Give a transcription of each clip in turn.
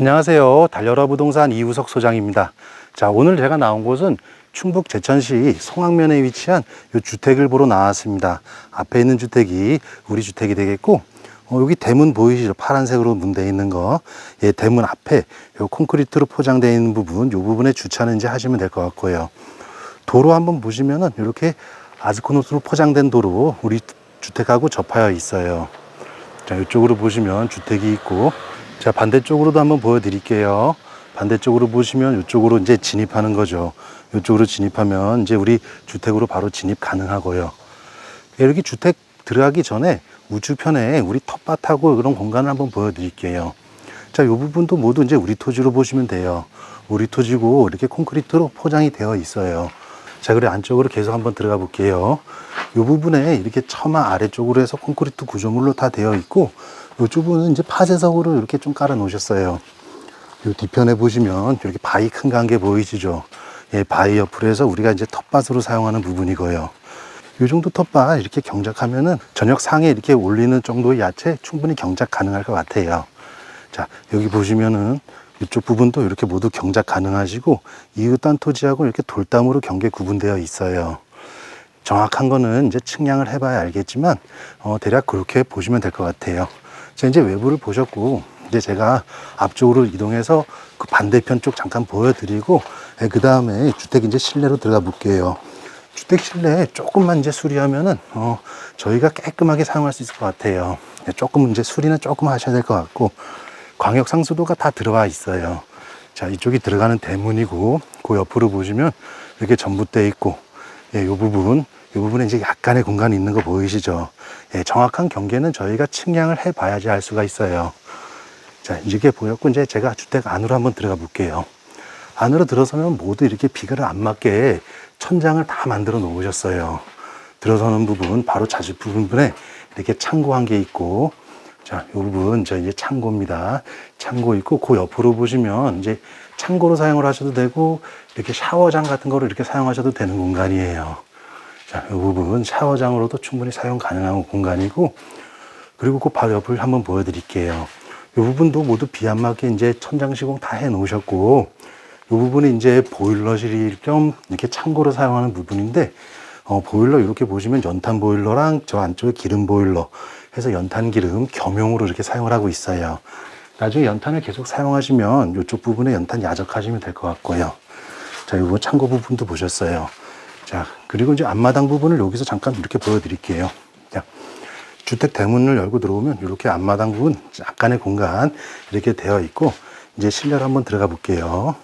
안녕하세요. 달려라 부동산 이우석 소장입니다. 자, 오늘 제가 나온 곳은 충북 제천시 송악면에 위치한 이 주택을 보러 나왔습니다. 앞에 있는 주택이 우리 주택이 되겠고, 어, 여기 대문 보이시죠? 파란색으로 문대 있는 거. 예, 대문 앞에 요 콘크리트로 포장되어 있는 부분, 요 부분에 주차는 이제 하시면 될 것 같고요. 도로 한번 보시면은 이렇게 아즈코노스로 포장된 도로 우리 주택하고 접하여 있어요. 자, 이쪽으로 보시면 주택이 있고, 자, 반대쪽으로도 한번 보여드릴게요. 반대쪽으로 보시면 이쪽으로 이제 진입하는 거죠. 이쪽으로 진입하면 이제 우리 주택으로 바로 진입 가능하고요. 이렇게 주택 들어가기 전에 우측편에 우리 텃밭하고 그런 공간을 한번 보여드릴게요. 자, 이 부분도 모두 이제 우리 토지로 보시면 돼요. 우리 토지고 이렇게 콘크리트로 포장이 되어 있어요. 자, 그래 안쪽으로 계속 한번 들어가 볼게요. 이 부분에 이렇게 처마 아래쪽으로 해서 콘크리트 구조물로 다 되어 있고, 이쪽 부분은 이제 파쇄석으로 이렇게 좀 깔아 놓으셨어요. 이 뒤편에 보시면 이렇게 바위 큰 관계 보이시죠? 예, 해서 우리가 이제 텃밭으로 사용하는 부분이고요. 이 정도 텃밭 이렇게 경작하면은 저녁 상에 이렇게 올리는 정도의 야채 충분히 경작 가능할 것 같아요. 자, 여기 보시면은 이쪽 부분도 이렇게 모두 경작 가능하시고 이웃 단 토지하고 이렇게 돌담으로 경계 구분되어 있어요. 정확한 거는 이제 측량을 해봐야 알겠지만 어, 대략 그렇게 보시면 될 것 같아요. 자, 이제 외부를 보셨고 이제 제가 앞쪽으로 이동해서 그 반대편 쪽 잠깐 보여드리고 그 다음에 주택 이제 실내로 들어가 볼게요. 주택 실내 조금만 이제 수리하면은 어, 저희가 깔끔하게 사용할 수 있을 것 같아요. 네, 조금 이제 수리는 조금 하셔야 될 것 같고 광역 상수도가 다 들어와 있어요. 자 이쪽이 들어가는 대문이고 그 옆으로 보시면 이렇게 전봇대 있고 예, 요 부분 이 부분에 이제 약간의 공간이 있는 거 보이시죠? 예, 정확한 경계는 저희가 측량을 해 봐야지 알 수가 있어요. 자, 이렇게 보였고, 이제 제가 주택 안으로 한번 들어가 볼게요. 안으로 들어서면 모두 이렇게 비가를 안 맞게 천장을 다 만들어 놓으셨어요. 들어서는 부분, 바로 자식 부분에 이렇게 창고한 게 있고, 자, 이 부분, 저 이제 창고입니다. 창고 있고, 그 옆으로 보시면 이제 창고로 사용을 하셔도 되고, 이렇게 샤워장 같은 거를 이렇게 사용하셔도 되는 공간이에요. 자, 이 부분 샤워장으로도 충분히 사용 가능한 공간이고, 그리고 그 바로 옆을 한번 보여드릴게요. 이 부분도 모두 비안 맞게 이제 천장 시공 다 해 놓으셨고, 이 부분이 이제 보일러실 겸 이렇게 창고로 사용하는 부분인데, 어, 보일러 이렇게 보시면 연탄 보일러랑 저 안쪽에 기름 보일러 해서 연탄 기름 겸용으로 이렇게 사용을 하고 있어요. 나중에 연탄을 계속 사용하시면 이쪽 부분에 연탄 야적하시면 될 것 같고요. 자, 이거 창고 부분도 보셨어요. 자, 그리고 이제 앞마당 부분을 여기서 잠깐 이렇게 보여드릴게요. 자, 주택 대문을 열고 들어오면 이렇게 앞마당 부분 약간의 공간 이렇게 되어 있고 이제 실내로 한번 들어가 볼게요.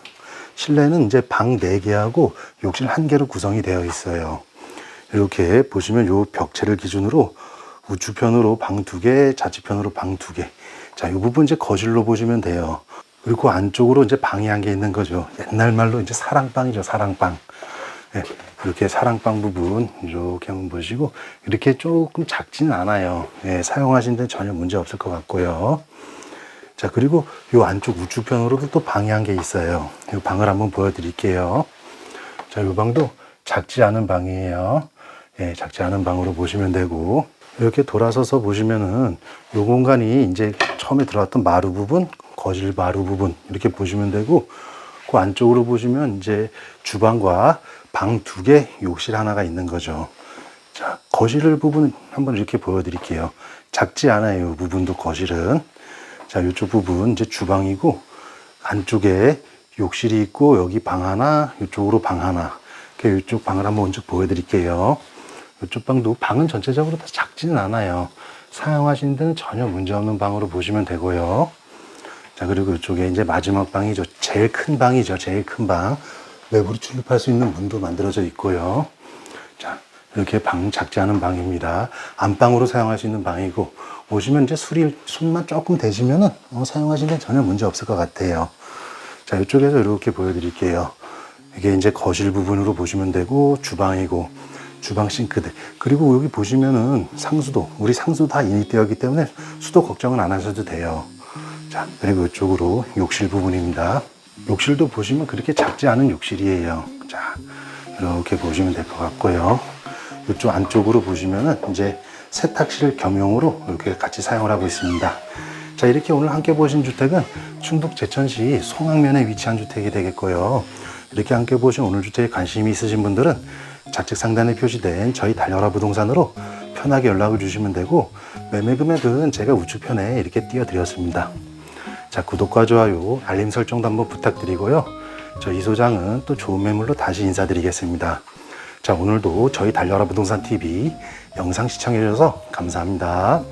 실내는 이제 방 4개하고 욕실 1개로 구성이 되어 있어요. 이렇게 보시면 요 벽체를 기준으로 우측편으로 방 2개, 좌측편으로 방 2개. 자, 이 부분 이제 거실로 보시면 돼요. 그리고 그 안쪽으로 이제 방이 한 개 있는 거죠. 옛날 말로 이제 사랑방이죠, 사랑방. 예, 이렇게 사랑방 부분 이렇게 한번 보시고 이렇게 조금 작지는 않아요. 예, 사용하신 데 전혀 문제 없을 것 같고요. 자 그리고 이 안쪽 우측편으로도 또 방이 한 개 있어요. 이 방을 한번 보여드릴게요. 자, 이 방도 작지 않은 방이에요. 예, 작지 않은 방으로 보시면 되고 이렇게 돌아서서 보시면은 이 공간이 이제 처음에 들어왔던 마루 부분, 거실 마루 부분 이렇게 보시면 되고 그 안쪽으로 보시면 이제 주방과 방 두 개, 욕실 하나가 있는 거죠. 자, 거실 부분 한번 이렇게 보여드릴게요. 작지 않아요. 이 부분도 거실은. 자, 이쪽 부분 이제 주방이고 안쪽에 욕실이 있고 여기 방 하나, 이쪽으로 방 하나. 이쪽 방을 한번 먼저 보여드릴게요. 이쪽 방도 방은 전체적으로 다 작지는 않아요. 사용하시는 데는 전혀 문제 없는 방으로 보시면 되고요. 자, 그리고 이쪽에 이제 마지막 방이죠. 제일 큰 방이죠. 제일 큰 방. 외부로 출입할 수 있는 문도 만들어져 있고요. 자, 이렇게 방 작지 않은 방입니다. 안방으로 사용할 수 있는 방이고, 오시면 이제 술이, 술만 조금 되시면은, 어, 사용하시는 데 전혀 문제 없을 것 같아요. 자, 이쪽에서 이렇게 보여드릴게요. 이게 이제 거실 부분으로 보시면 되고, 주방이고, 주방 싱크대 그리고 여기 보시면은 상수도 우리 상수 다 인입되어 있기 때문에 수도 걱정은 안 하셔도 돼요 자 그리고 이쪽으로 욕실 부분입니다 욕실도 보시면 그렇게 작지 않은 욕실이에요. 자 이렇게 보시면 될 것 같고요. 이쪽 안쪽으로 보시면은 이제 세탁실 겸용으로 이렇게 같이 사용을 하고 있습니다. 자 이렇게 오늘 함께 보신 주택은 충북 제천시 송악면에 위치한 주택이 되겠고요. 이렇게 함께 보신 오늘 주택에 관심이 있으신 분들은 좌측 상단에 표시된 저희 달려라 부동산으로 편하게 연락을 주시면 되고 매매 금액은 제가 우측편에 이렇게 띄워드렸습니다. 자 구독과 좋아요, 알림 설정도 한번 부탁드리고요. 저 이 소장은 또 좋은 매물로 다시 인사드리겠습니다. 자 오늘도 저희 달려라 부동산 TV 영상 시청해 주셔서 감사합니다.